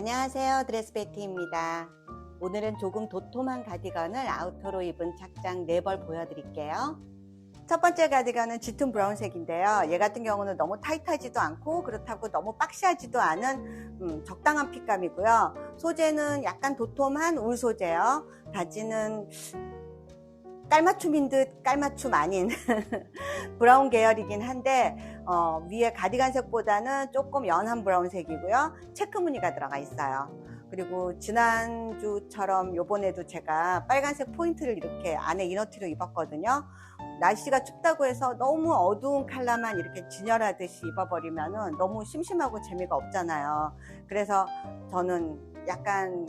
안녕하세요. 드레스베티입니다. 오늘은 조금 도톰한 가디건을 아우터로 입은 착장 4벌 보여드릴게요. 첫 번째 가디건은 짙은 브라운색인데요. 얘 같은 경우는 너무 타이트하지도 않고 그렇다고 너무 박시하지도 않은 음, 적당한 핏감이고요. 소재는 약간 도톰한 울 소재요. 바지는 깔맞춤인 듯 깔맞춤 아닌 브라운 계열이긴 한데 어, 위에 가디건 색보다는 조금 연한 브라운색이고요. 체크 무늬가 들어가 있어요. 그리고 지난주처럼 요번에도 제가 빨간색 포인트를 이렇게 안에 이너티로 입었거든요. 날씨가 춥다고 해서 너무 어두운 컬러만 이렇게 진열하듯이 입어버리면 너무 심심하고 재미가 없잖아요. 그래서 저는 약간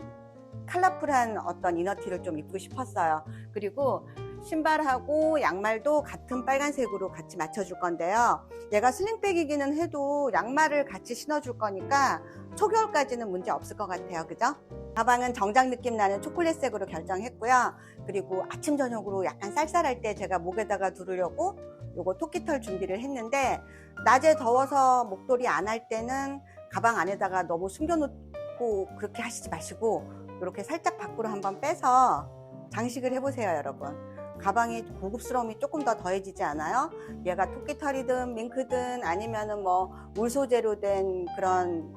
컬러풀한 어떤 이너티를 좀 입고 싶었어요. 그리고 신발하고 양말도 같은 빨간색으로 같이 맞춰줄 건데요. 얘가 슬링백이기는 해도 양말을 같이 신어줄 거니까 초겨울까지는 문제 없을 것 같아요. 그죠? 가방은 정장 느낌 나는 초콜릿색으로 결정했고요. 그리고 아침 저녁으로 약간 쌀쌀할 때 제가 목에다가 두르려고 요거 토끼털 준비를 했는데 낮에 더워서 목도리 안 할 때는 가방 안에다가 너무 숨겨놓고 그렇게 하시지 마시고 이렇게 살짝 밖으로 한번 빼서 장식을 해보세요 여러분 가방이 고급스러움이 조금 더 더해지지 않아요? 얘가 토끼털이든 밍크든 아니면은 뭐 울 소재로 된 그런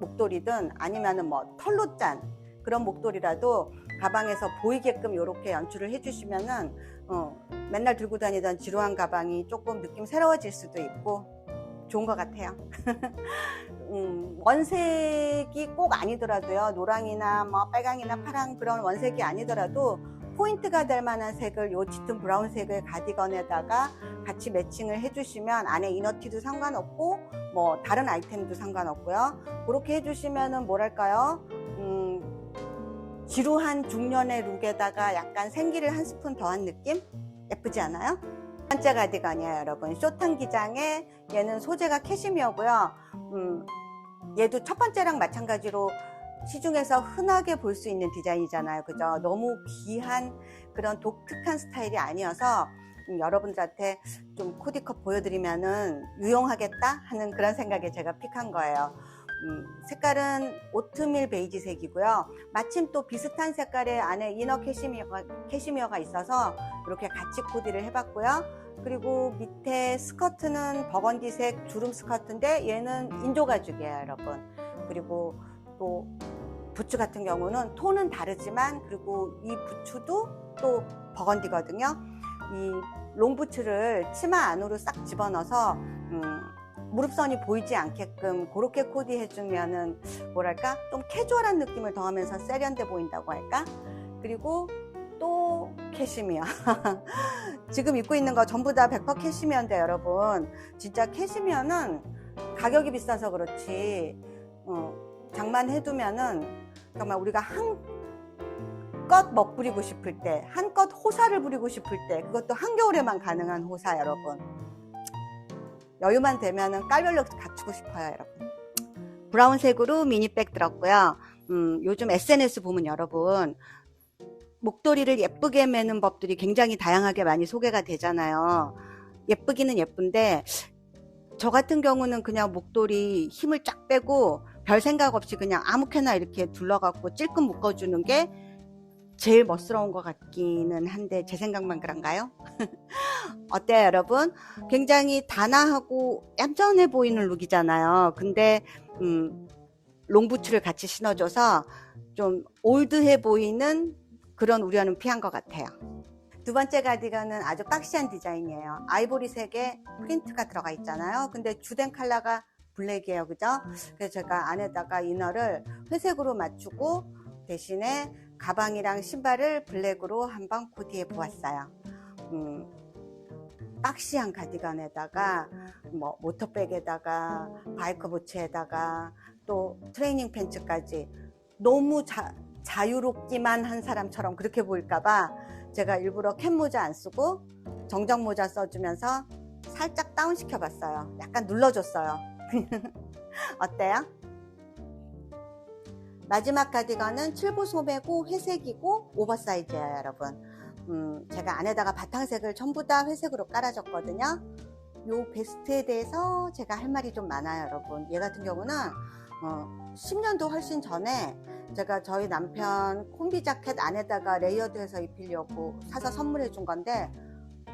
목도리든 아니면은 뭐 털로 짠 그런 목도리라도 가방에서 보이게끔 이렇게 연출을 해주시면은 어, 맨날 들고 다니던 지루한 가방이 조금 느낌 새로워질 수도 있고 좋은 것 같아요. 음, 원색이 꼭 아니더라도요. 노랑이나 뭐 빨강이나 파랑 그런 원색이 아니더라도 포인트가 될 만한 색을 요 짙은 브라운색을 가디건에다가 같이 매칭을 해주시면 안에 이너티도 상관없고 뭐 다른 아이템도 상관없고요. 그렇게 해주시면은 뭐랄까요? 음, 지루한 중년의 룩에다가 약간 생기를 한 스푼 더한 느낌? 예쁘지 않아요? 첫 번째 가디건이에요 여러분 쇼탄 기장에 얘는 소재가 캐시미어고요 음, 얘도 첫 번째랑 마찬가지로 시중에서 흔하게 볼 수 있는 디자인이잖아요. 그죠? 너무 귀한 그런 독특한 스타일이 아니어서 음, 여러분들한테 좀 코디컵 보여드리면은 유용하겠다 하는 그런 생각에 제가 픽한 거예요. 음, 색깔은 오트밀 베이지색이고요. 마침 또 비슷한 색깔의 안에 이너 캐시미어가, 캐시미어가 있어서 이렇게 같이 코디를 해봤고요. 그리고 밑에 스커트는 버건디색 주름 스커트인데 얘는 인조 가죽이에요, 여러분. 그리고 또 부츠 같은 경우는 톤은 다르지만 그리고 이 부츠도 또 버건디거든요. 이 롱부츠를 치마 안으로 싹 집어넣어서 음, 무릎선이 보이지 않게끔 그렇게 코디해주면은 뭐랄까 좀 캐주얼한 느낌을 더하면서 세련돼 보인다고 할까? 그리고 또 캐시미어 지금 입고 있는 거 전부 다 100% 캐시미어인데 여러분 진짜 캐시미어는 가격이 비싸서 그렇지 어, 장만해두면은 정말 우리가 한껏 멋부리고 싶을 때, 한껏 호사를 부리고 싶을 때, 그것도 한겨울에만 가능한 호사, 여러분. 여유만 되면은 깔별로 갖추고 싶어요, 여러분. 브라운색으로 미니백 들었고요. 음, 요즘 SNS 보면 여러분, 목도리를 예쁘게 매는 법들이 굉장히 다양하게 많이 소개가 되잖아요. 예쁘기는 예쁜데, 저 같은 경우는 그냥 목도리 힘을 쫙 빼고 별 생각 없이 그냥 아무렇게나 이렇게 둘러갖고 찔끔 묶어주는 게 제일 멋스러운 것 같기는 한데 제 생각만 그런가요? 어때요 여러분? 굉장히 단아하고 얌전해 보이는 룩이잖아요. 근데 음, 롱부츠를 같이 신어줘서 좀 올드해 보이는 그런 우려는 피한 것 같아요. 두 번째 가디건은 아주 박시한 디자인이에요. 아이보리색에 프린트가 들어가 있잖아요. 근데 주된 컬러가 블랙이에요. 그죠? 그래서 제가 안에다가 이너를 회색으로 맞추고 대신에 가방이랑 신발을 블랙으로 한번 코디해 보았어요. 음, 박시한 가디건에다가 뭐 모터백에다가 바이크 부츠에다가 또 트레이닝 팬츠까지 너무 자, 자유롭기만 한 사람처럼 그렇게 보일까봐 제가 일부러 캡 모자 안 쓰고 정정 모자 써주면서 살짝 다운 시켜봤어요. 약간 눌러줬어요. 어때요? 마지막 가디건은 칠부 소매고 회색이고 오버사이즈예요 여러분 음, 제가 안에다가 바탕색을 전부 다 회색으로 깔아줬거든요 요 베스트에 대해서 제가 할 말이 좀 많아요 여러분 얘 같은 경우는 어, 10년도 훨씬 전에 제가 저희 남편 콤비 자켓 안에다가 레이어드해서 입히려고 사서 선물해 준 건데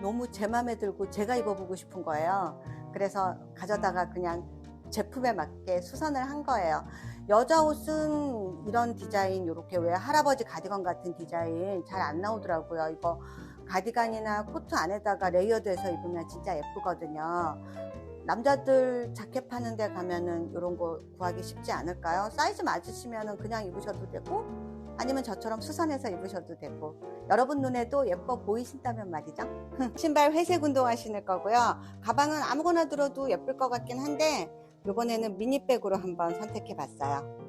너무 제 맘에 들고 제가 입어보고 싶은 거예요. 그래서 가져다가 그냥 제품에 맞게 수선을 한 거예요. 여자 옷은 이런 디자인, 이렇게 왜 할아버지 가디건 같은 디자인 잘 안 나오더라고요. 이거 가디건이나 코트 안에다가 레이어드해서 입으면 진짜 예쁘거든요. 남자들 자켓 파는 데 가면은 이런 거 구하기 쉽지 않을까요? 사이즈 맞으시면은 그냥 입으셔도 되고 아니면 저처럼 수선해서 입으셔도 되고 여러분 눈에도 예뻐 보이신다면 말이죠. 신발 회색 운동화 신을 거고요. 가방은 아무거나 들어도 예쁠 것 같긴 한데 이번에는 미니백으로 한번 선택해 봤어요.